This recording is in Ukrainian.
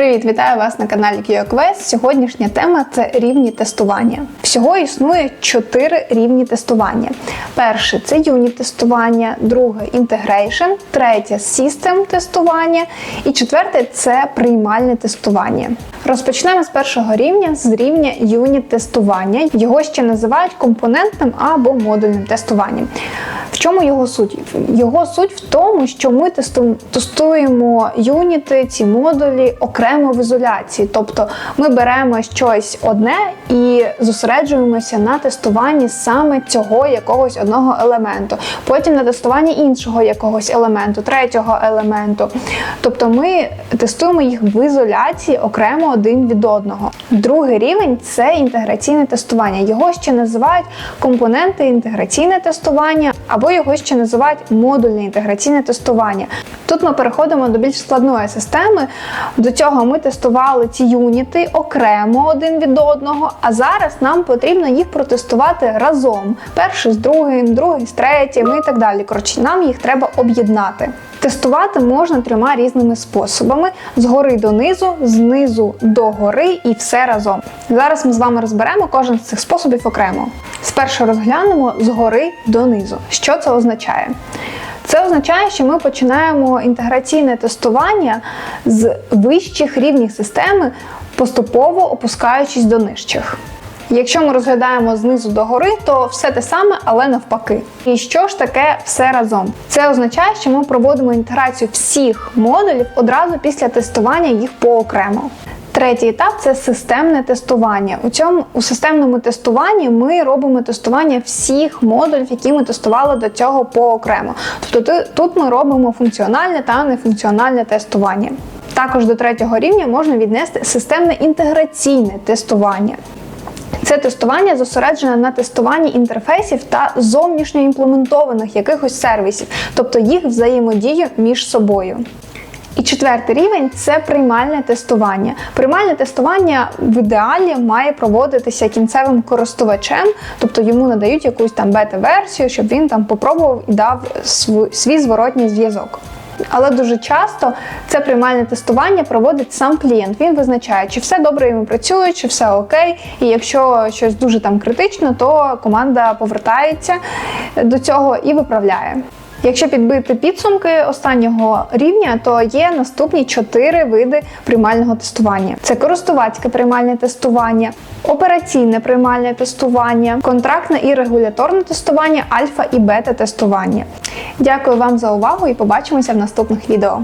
Привіт, вітаю вас на каналі QQuest. Сьогоднішня тема це рівні тестування. Всього існує чотири рівні тестування. Перше це юніт тестування, друге інтегрейшн, третє систем тестування і четверте це приймальне тестування. Розпочнемо з першого рівня, з рівня юніт тестування. Його ще називають компонентним або модульним тестуванням. Чому його суть? Його суть в тому, що ми тестуємо юніти, ці модулі окремо в ізоляції. Тобто ми беремо щось одне і зосереджуємося на тестуванні саме цього якогось одного елементу, потім на тестуванні іншого якогось елементу, третього елементу. Тобто ми тестуємо їх в ізоляції окремо один від одного. Другий рівень це інтеграційне тестування. Його ще називають компоненти інтеграційне тестування, або його ще називають модульне інтеграційне тестування. Тут ми переходимо до більш складної системи. До цього ми тестували ці юніти окремо один від одного, а зараз нам потрібно їх протестувати разом. Перший з другим, другий з третім і так далі. Коротше, нам їх треба об'єднати. Тестувати можна трьома різними способами: згори донизу, знизу до гори і все разом. Зараз ми з вами розберемо кожен з цих способів окремо. Спершу розглянемо згори донизу. Що це означає? Це означає, що ми починаємо інтеграційне тестування з вищих рівнів системи, поступово опускаючись до нижчих. Якщо ми розглядаємо знизу до гори, то все те саме, але навпаки. І що ж таке все разом? Це означає, що ми проводимо інтеграцію всіх модулів одразу після тестування їх поокремо. Третій етап це системне тестування. У цьому у системному тестуванні ми робимо тестування всіх модулів, які ми тестували до цього поокремо. Тобто тут ми робимо функціональне та нефункціональне тестування. Також до третього рівня можна віднести системне інтеграційне тестування. Це тестування зосереджене на тестуванні інтерфейсів та зовнішньо імплементованих якихось сервісів, тобто їх взаємодію між собою. І четвертий рівень це приймальне тестування. Приймальне тестування в ідеалі має проводитися кінцевим користувачем, тобто йому надають якусь там бета-версію, щоб він там попробував і дав свій зворотній зв'язок. Але дуже часто це приймальне тестування проводить сам клієнт. Він визначає, чи все добре йому працює, чи все окей. І якщо щось дуже там критично, то команда повертається до цього і виправляє. Якщо підбити підсумки останнього рівня, то є наступні чотири види приймального тестування: це користувацьке приймальне тестування, операційне приймальне тестування, контрактне і регуляторне тестування, альфа і бета тестування. Дякую вам за увагу і побачимося в наступних відео.